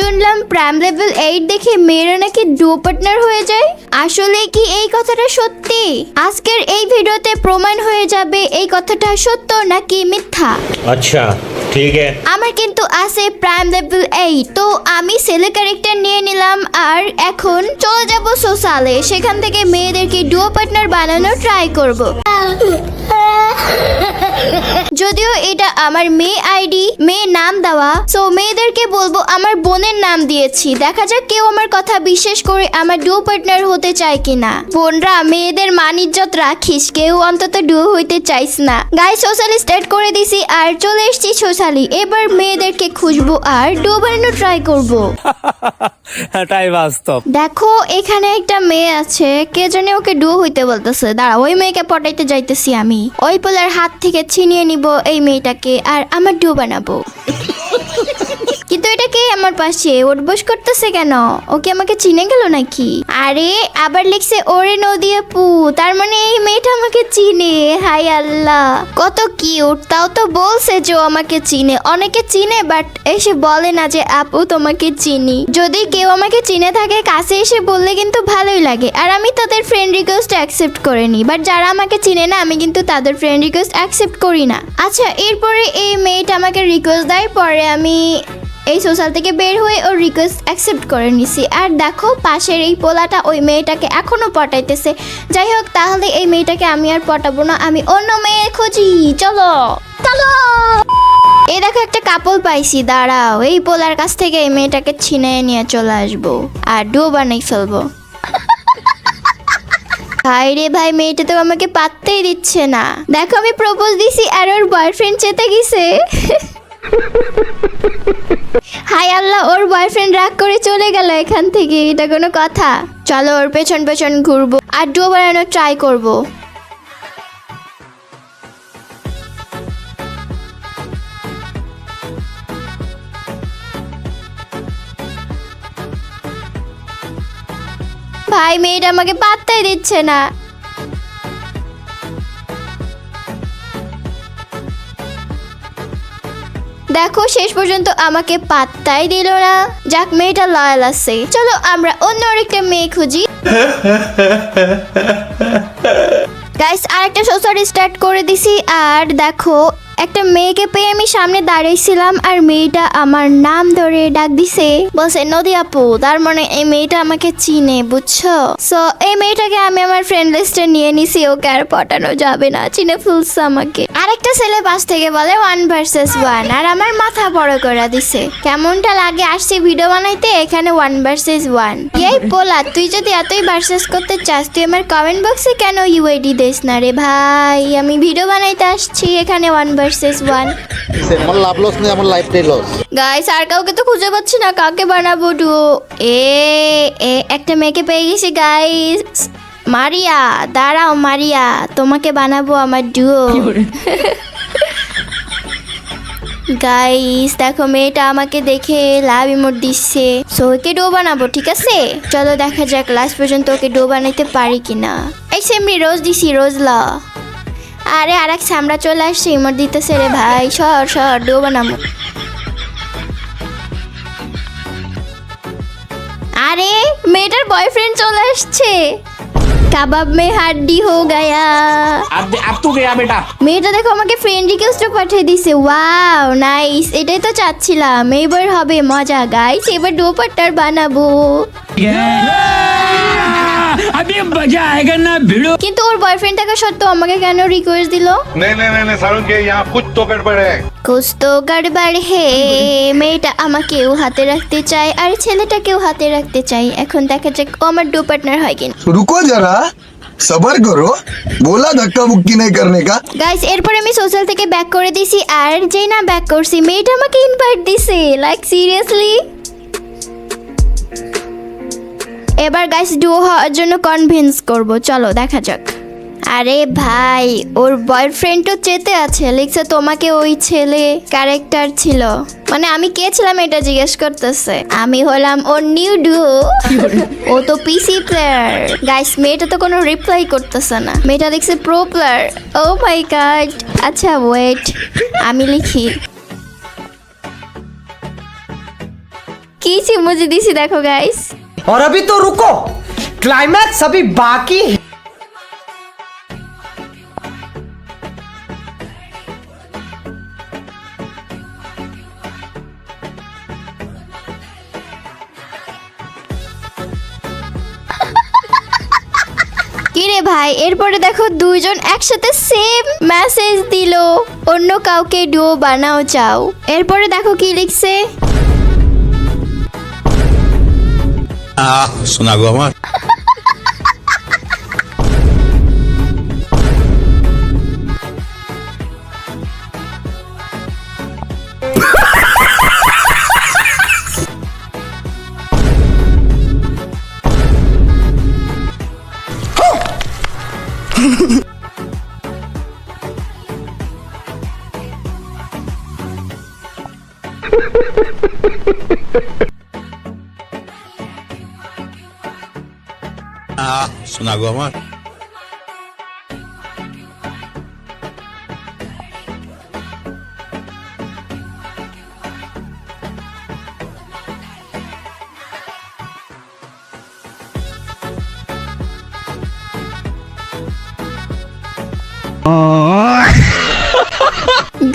শুনলাম prime level eight দেখে মেয়েরা নাকি ডু পার্টনার হয়ে যায়। আসলে কি এই কথাটা সত্যি? আজকের এই ভিডিওতে প্রমাণ হয়ে যাবে এই কথাটা সত্য নাকি মিথ্যা। আচ্ছা ঠিক আছে। আমার কিন্তু আছে প্রাইম লেভেল এইট তো আমি সেলে ক্যারেক্টার নিয়ে নিলাম আর এখন চলে যাব সোশ্যালে। সেখান থেকে মেয়েদেরকে ডুও পার্টনার বানানোর ট্রাই করব। যদিও এটা আমার মেয়ে আইডি মেয়ে নাম দেওয়া সো মেয়েদেরকে বলব আমার বোনের নাম দিয়েছি। দেখা যাক কেউ আমার কথা বিশ্বাস করে আমার ডু পার্টনার হতে চায় কিনা। বোনরা মেয়েদের মানিজ্যত রাখিস কেউ অন্তত ডু হইতে চাইস না। গাই সোশ্যালি স্টার্ট করে দিছি আর চলে এসেছি সোশ্যালি। এবার মেয়েদেরকে খুঁজবো আর ডু বানানো ট্রাই করব। এটাই বাস্তব। দেখো এখানে একটা মেয়ে আছে কে জানে ওকে ডু হইতে বলতেছে। দাঁড়া ওই মেয়েকে পটাইতে যাইতেছি আমি। ওই পোলার হাত থেকে ছিনিয়ে নিব এই মেয়েটাকে আর আমার ডু বানাবো। কিন্তু এটা কে আমার পাশে? উঠবোস করতেছে কেন? ওকে আমাকে চিনে গেল নাকি? আরে, আবার লিখছে, ওরে নদী আপু তার মানে এই মেয়েটা আমাকে চিনে। হাই আল্লাহ। কত কিউট, তাও তো বলছে যে ও আমাকে চিনে। অনেকে চিনে, বাট এসে বলে না যে, আপু, তোমাকে চিনি। যদি কেউ আমাকে চিনে থাকে, কাছে এসে বললে কিন্তু ভালোই লাগে। আর আমি তাদের ফ্রেন্ড রিকোয়েস্ট অ্যাকসেপ্ট করে নিই বাট যারা আমাকে চিনে না, আমি কিন্তু তাদের ফ্রেন্ড রিকোয়েস্ট অ্যাকসেপ্ট করি না। আচ্ছা এরপরে এই মেয়েটা আমাকে রিকোয়েস্ট দেয়, পরে আমি এই সোশ্যাল থেকে বের হয়ে ওর রিকোয়েস্ট অ্যাকসেপ্ট করে নিছি। আর দেখো, পাশের এই পোলাটা ওই মেয়েটাকে এখনও পটাইতেছে। যাই হোক, তাহলে এই মেয়েটাকে আমি আর পটাবো না, আমি অন্য মেয়ে খুঁজি। চলো চলো। এই দেখো একটা কাপল পাইছি, দাঁড়াও। এই পোলার কাছ থেকে এই মেয়েটাকে ছিনে নিয়ে চলে আসব আর ডো বানাই ফেলব। ভাই রে ভাই, মেয়েটা তো আমাকে পাত্তেই দিচ্ছে না। দেখো, আমি প্রপোজ দিছি আর ওর বয়ফ্রেন্ড চেতে গেছে। হাই আল্লাহ, ওর বয়ফ্রেন্ড রাগ করে চলে গেল এখান থেকে, এটা কোনো কথা। চলো ওর পেছন পেছন ঘুরবো, আর ডো বানানোর ট্রাই করব। ভাই, মেয়েটা আমাকে পাত্তাই দিচ্ছে না। দেখো শেষ পর্যন্ত আমাকে পাত্তাই দিল না। যাক মেয়েটা লয়াল আছে। চলো আমরা অন্য আরেকটা মেয়ে খুঁজি। গাইস আরেকটা সোসাইটি স্টার্ট করে দিছি। আর দেখো একটা মেয়েকে পেয়ে আমি সামনে দাঁড়িয়েছিলাম আর মেয়েটা আমার নাম ধরে ডাক দিছে। বলছে, নদী আপু, তার মানে এই মেয়েটা আমাকে চিনে, বুঝছ? সো এই মেয়েটাকে আমি আমার ফ্রেন্ড লিস্টে নিয়ে নিছি, ওকে আর পটানো যাবে না, চিনে ফেলছে আমাকে। আরেকটা ছেলে পাশ থেকে বলে ওয়ান ভার্সেস ওয়ান আর আমার মাথা বড় করে দিছে। কেমনটা লাগে আসছে ভিডিও বানাইতে? এখানে ওয়ান ভার্সেস ওয়ান এই পোলা, তুই যদি এতই ভার্সেস করতে চাস, তুই আমার কমেন্ট বক্সে কেন ইউআইডি দিস না রে ভাই? আমি ভিডিও বানাইতে আসছি, এখানে ওয়ান ভার্সেস ওয়ান আমার লাভ লস নেই আমার লাইফটাই লস গাইস আর কাউকে তো খুঁজে পাচ্ছি না কাকে বানাবো ডুও এ এ একটা মেয়েকে পেয়ে গেছি গাইস মারিয়া দাঁড়াও মারিয়া তোমাকে বানাবো আমার ডুও গাইস দেখো মেয়েটা আমাকে দেখে লাভ ইমোট দিচ্ছে। সো ওকে ডো বানাবো ঠিক আছে? চলো দেখা যাক লাস্ট পর্যন্ত ওকে ডো বানাইতে পারি কিনা। এই সেমনি রোজ দিছি রোজ ল আরে আর এক সামরা চলে আসছে ইমর দিতেছে রে ভাই। সর সর ডোবা নামো আরে মেয়েটার বয়ফ্রেন্ড চলে আসছে। কাবাব মে হাড্ডি হো গায়া। আব তো গয়া বেটা। মেয়েটা দেখো আমাকে ফ্রেন্ড রিকোয়েস্ট পাঠিয়ে দিয়েছে ওয়াও নাইস এটাই তো চাচ্ছিলাম। এবার হবে মজা গাইস এবার ডোপারটার বানাবো। अभी मजा आएगा ना भिड़ो কিন্তু ওর বয়ফ্রেন্ড থাকা সত্ত্বেও আমাকে কেন রিকোয়েস্ট দিলো नहीं नहीं नहीं नहीं सारुण के यहाँ कुछ तो गड़बड़ है কুছ তো গড়বড় হে মেয়েটা আমাকেও হাতে রাখতে চায় আর ছেলেটাকেও হাতে রাখতে চাই এখন দেখা যাক ও আমার ডো পার্টনার হয় কিনা रुको जरा सबर करो बोला धक्का मुक्की नहीं करने का গাইস এরপরে আমি সোশ্যাল থেকে ব্যাক করে দিছি আর যেই না ব্যাক করছি মেয়েটা আমাকে ইনভাইট দিছে লাইক সিরিয়াসলি এবার গাইস ডুও হওয়ার জন্য কনভিন্স করব। চলো, দেখা যাক। আরে ভাই, ওর বয়ফ্রেন্ড তো চেতে আছে। লিখছে তোমাকে ওই ছেলে ক্যারেক্টার ছিল। মানে আমি কে ছিলাম এটা জিজ্ঞেস করতেছে। আমি হলাম ওর নিউ ডুও ও তো পিসি প্লেয়ার গাইস মেয়েটা তো কোনো রিপ্লাই করতেছে না। মেয়েটা লিখছে pro player oh my god আচ্ছা ওয়েট আমি লিখি। কি সিমুজি দিছি, দেখো গাইস और अभी तो रुको क्लाइमैक्स अभी बाकी है কিরে ভাই এরপরে দেখো দুইজন একসাথে সেম মেসেজ দিল অন্য কাউকে ডুও বানাও চাও এরপরে দেখো কি লিখছে শোনা গো আমার। শোনা আমার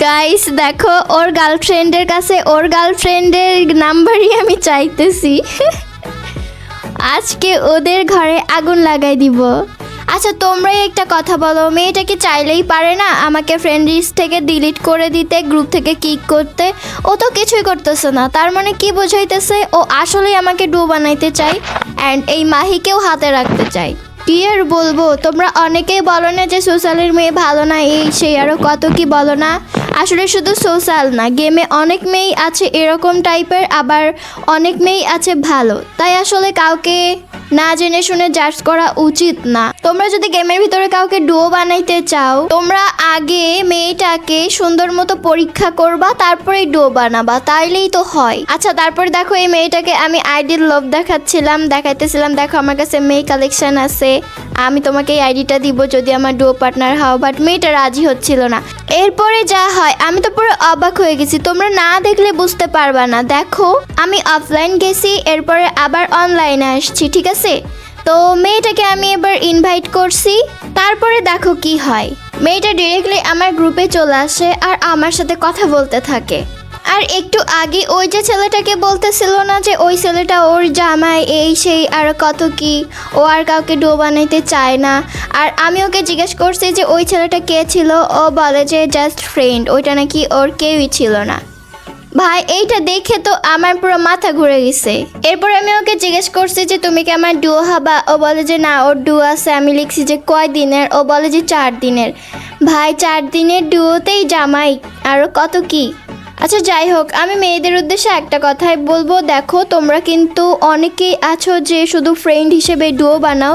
গাইস দেখো ওর গার্লফ্রেন্ডের কাছে ওর গার্লফ্রেন্ডের নাম্বারই আমি চাইতেছি। আজকে ওদের ঘরে আগুন লাগাই দিব। আচ্ছা তোমরাই একটা কথা বলো, মেয়েটা কি চাইলেই পারে না আমাকে ফ্রেন্ড লিস্ট থেকে ডিলিট করে দিতে গ্রুপ থেকে কিক করতে? ও তো কিছুই করতেছে না, তার মানে কি বোঝাইতেছে? ও আসলেই আমাকে ডু বানাইতে চাই অ্যান্ড এই মাহিকেও হাতে রাখতে চাই কি আর বলব, তোমরা অনেকেই বলো না যে সোশ্যালের মেয়ে ভালো না, এই সেই আরও কত কি বলো না? আসলে শুধু সোশ্যাল না, গেমে অনেক মেয়েই আছে এরকম টাইপের, আবার অনেক মেয়েই আছে ভালো। তাই আসলে কাউকে না জেনে শুনে জাজ করা উচিত না। তোমরা যদি গেমের ভিতরে কাউকে ডুও বানাইতে চাও, তোমরা আগে মেয়েটাকে সুন্দর মতো পরীক্ষা করবা, তারপরে ডুও বানাবা, তাইলেই তো হয়। আচ্ছা তারপরে দেখো এই মেয়েটাকে আমি আইডির লোভ দেখাচ্ছিলাম, দেখাইতেছিলাম, দেখো আমার কাছে মেয়ে কালেকশন আছে। আমি তোমাকে এই আইডিটা দিব যদি আমার ডুও পার্টনার হও বাট মেয়েটা রাজি হচ্ছিল না। এরপরে যা হয়, আমি তো পুরো অবাক হয়ে গেছি, তোমরা না দেখলে বুঝতে পারবা না। দেখো, আমি অফলাইন গেছি, এরপরে আবার অনলাইনে আসছি, ঠিক আছে? তো মেয়েটাকে আমি এবার ইনভাইট করছি। তারপরে দেখো কি হয়। মেয়েটা ডিরেক্টলি আমার গ্রুপে চলে আসে আর আমার সাথে কথা বলতে থাকে। আর একটু আগে ওই যে ছেলেটাকে বলতেছিল না যে ওই ছেলেটা ওর জামাই এই সেই আর কত কি, ও আর কাউকে ডো বানাইতে চায় না। আর আমি ওকে জিজ্ঞেস করছি যে ওই ছেলেটা কে ছিল? ও বলে যে জাস্ট ফ্রেন্ড ওইটা নাকি ওর কেউই ছিল না। ভাই, এইটা দেখে তো আমার পুরো মাথা ঘুরে গেছে। এরপর আমি ওকে জিজ্ঞেস করছি যে, তুমি কি আমার ডুয়ো হবা? ও বলে যে, না, ওর ডুও আছে। আমি লিখছি যে, কয় দিনের? ও বলে যে, চার দিনের। ভাই, চার দিনের ডুয়োতেই জামাই আরও কত কি? আচ্ছা যাই হোক, আমি মেয়েদের উদ্দেশ্যে একটা কথাই বলব। দেখো, তোমরা কিন্তু অনেকেই আছো যে, শুধু ফ্রেন্ড হিসেবে ডুয়ো বানাও।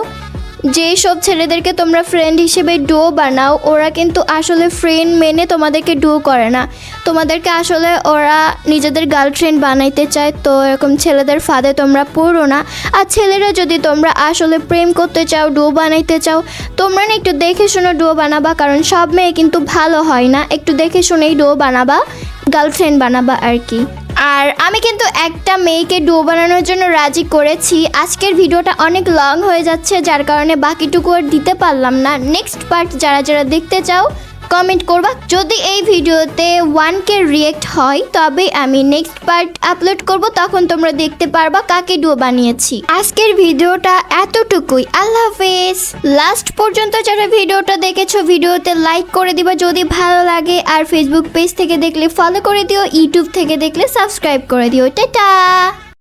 যেই সব ছেলেদেরকে তোমরা ফ্রেন্ড হিসেবে ডুও বানাও, ওরা কিন্তু আসলে ফ্রেন্ড মেনে তোমাদেরকে ডুও করে না। তোমাদেরকে আসলে ওরা নিজেদের গার্লফ্রেন্ড বানাইতে চায়, তো এরকম ছেলেদের ফাঁদে তোমরা পড়ো না। আর ছেলেরা যদি তোমরা আসলে প্রেম করতে চাও ডুও বানাইতে চাও, তোমরা না একটু দেখে শুনে ডুও বানাবা, কারণ সব মেয়ে কিন্তু ভালো হয় না। একটু দেখে শুনেই ডুও বানাবা গার্লফ্রেন্ড বানাবা আর কি। আর আমি কিন্তু একটা মেয়েকে ডো বানানোর জন্য রাজি করেছি। আজকের ভিডিওটা অনেক লং হয়ে যাচ্ছে, যার কারণে বাকিটুকু আর দিতে পারলাম না। নেক্সট পার্ট যারা যারা দেখতে চাও কমেন্ট করবা। যদি এই ভিডিওতে ওয়ান কে রিয়েক্ট হয় তবে আমি নেক্সট পার্ট আপলোড করব, তখন তোমরা দেখতে পারবা কাকে ডুও বানিয়েছি। আজকের ভিডিওটা এতটুকুই। আল্লাহ হাফেজ। লাস্ট পর্যন্ত যারা ভিডিওটা দেখেছ, ভিডিওতে লাইক করে দিবা। যদি ভালো লাগে, আর ফেসবুক পেজ থেকে দেখলে ফলো করে দিও। ইউটিউব থেকে দেখলে সাবস্ক্রাইব করে দিও। টাটা!